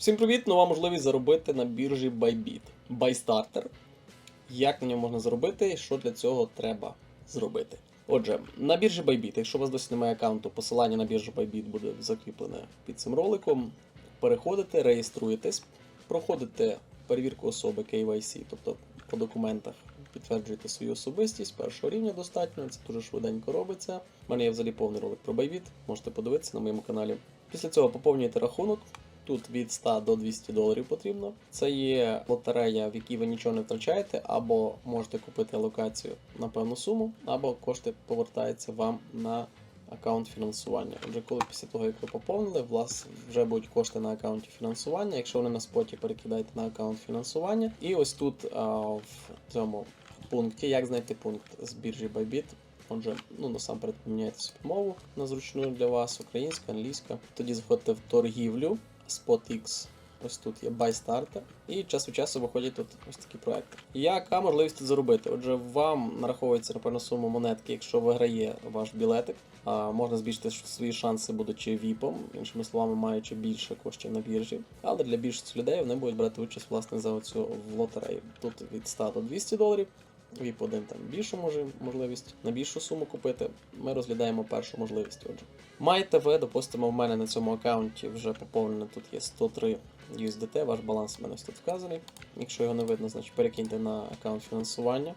Всім привіт! Нова можливість заробити на біржі Bybit. ByStarter. Як на ньому можна заробити і що для цього треба зробити? Отже, на біржі Bybit, якщо у вас досі немає аккаунту, посилання на біржу Bybit буде закріплене під цим роликом. Переходите, реєструєтесь, проходите перевірку особи KYC, тобто по документах підтверджуєте свою особистість першого рівня достатньо, це дуже швиденько робиться. У мене є взагалі повний ролик про Bybit, можете подивитися на моєму каналі. Після цього поповнюєте рахунок. Тут від 100 до 200 доларів потрібно. Це є лотерея, в якій ви нічого не втрачаєте, або можете купити локацію на певну суму, або кошти повертаються вам на аккаунт фінансування. Отже, коли після того, як ви поповнили, у вас вже будуть кошти на аккаунті фінансування. Якщо вони на споті, перекидайте на аккаунт фінансування. І ось тут а, в цьому пункті, як знайти пункт з біржі Bybit, Отже, ну насамперед поміняйте собі мову на зручну для вас, українська, англійська. Тоді заходите в торгівлю, SpotX. Ось тут є Buy Starter. І час від часу виходять тут ось такі проекти. Яка можливість тут заробити? Отже, вам нараховується напевно сума монетки, якщо виграє ваш білетик. А, можна збільшити свої шанси, будучи віпом, іншими словами, маючи більше коштів на біржі. Але для більшості людей вони будуть брати участь власне за цю в лотерею. Тут від 100 до 200 доларів. VIP 1 там більшу можливість на більшу суму купити. Ми розглядаємо першу можливість. Отже, маєте ви, допустимо, в мене на цьому аккаунті вже поповнено тут є 103 USDT, ваш баланс в мене тут вказаний. Якщо його не видно, значить перекиньте на аккаунт фінансування.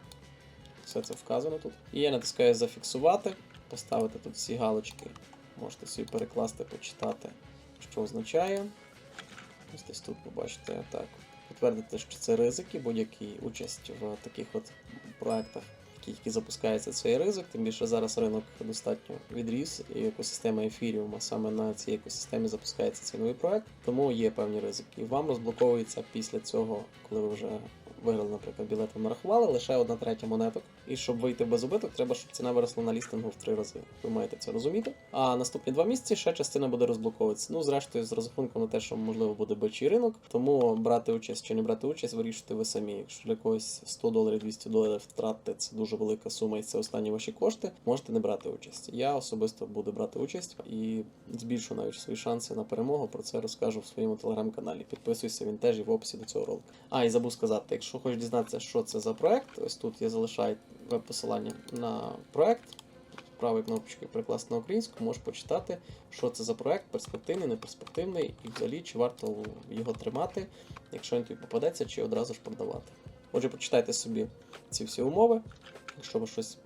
Все це вказано тут. І я натискаю зафіксувати, поставити тут всі галочки. Можете собі перекласти, почитати, що означає. Ось десь тут побачите так. Підтвердити, що це ризики, будь-які участь в таких от проектах, які, які запускаються цей ризик. Тим більше зараз ринок достатньо відріс, і екосистема ефіріума саме на цій екосистемі запускається цей новий проект, тому є певні ризики. І вам розблоковується після цього, коли ви вже виграли, наприклад, білет вам нарахували, лише одна третя монеток. І щоб вийти без убиток, треба, щоб ціна виросла на лістингу в три рази. Ви маєте це розуміти. А наступні два місяці ще частина буде розблоковуватися. Ну, зрештою, з розрахунком на те, що можливо буде бичий ринок, тому брати участь чи не брати участь, вирішуйте ви самі. Якщо для когось 100 доларів, 200 доларів втратити, це дуже велика сума, і це останні ваші кошти, можете не брати участь. Я особисто буду брати участь і збільшу навіть свої шанси на перемогу. Про це розкажу в своєму телеграм-каналі. Підписуйся, він теж є в описі до цього ролика. А, і забув сказати, якщо хочеш дізнатися, що це за проект, ось тут я залишаю веб-посилання на проект. Правою кнопочкою перекласти на українську, можеш почитати, що це за проект, перспективний, неперспективний, і взагалі чи варто його тримати, якщо він тобі попадеться, чи одразу ж продавати. Отже, почитайте собі ці всі умови. Якщо вас щось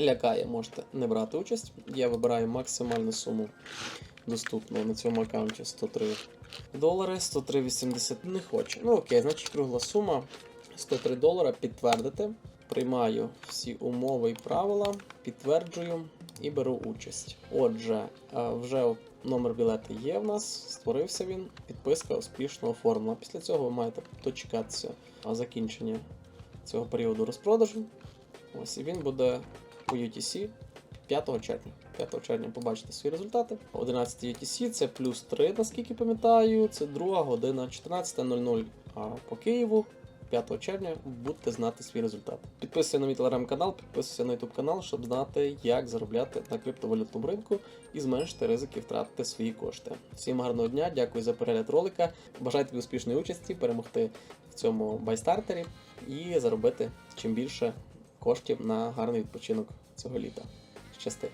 лякає, можете не брати участь. Я вибираю максимальну суму доступну на цьому аккаунті 103 долари, 103,80 не хочу. Ну окей, значить кругла сума 103 долара, підтвердити. Приймаю всі умови і правила, підтверджую і беру участь. Отже, е, вже номер білета є в нас, створився він, підписка успішно оформлена. Після цього ви маєте дочекатися закінчення цього періоду розпродажу. Ось і він буде у UTC 5 червня. 5 червня побачите свої результати. 11 UTC це плюс 3, наскільки пам'ятаю. Це друга година 14.00 а, по Києву. 5 червня будете знати свій результат. Підписуйся на мій телеграм-канал, підписуйся на YouTube канал, щоб знати, як заробляти на криптовалютному ринку і зменшити ризики втратити свої кошти. Всім гарного дня, дякую за перегляд ролика. Бажаю тобі успішної участі, перемогти в цьому байстартері і заробити чим більше коштів на гарний відпочинок цього літа. Щасти!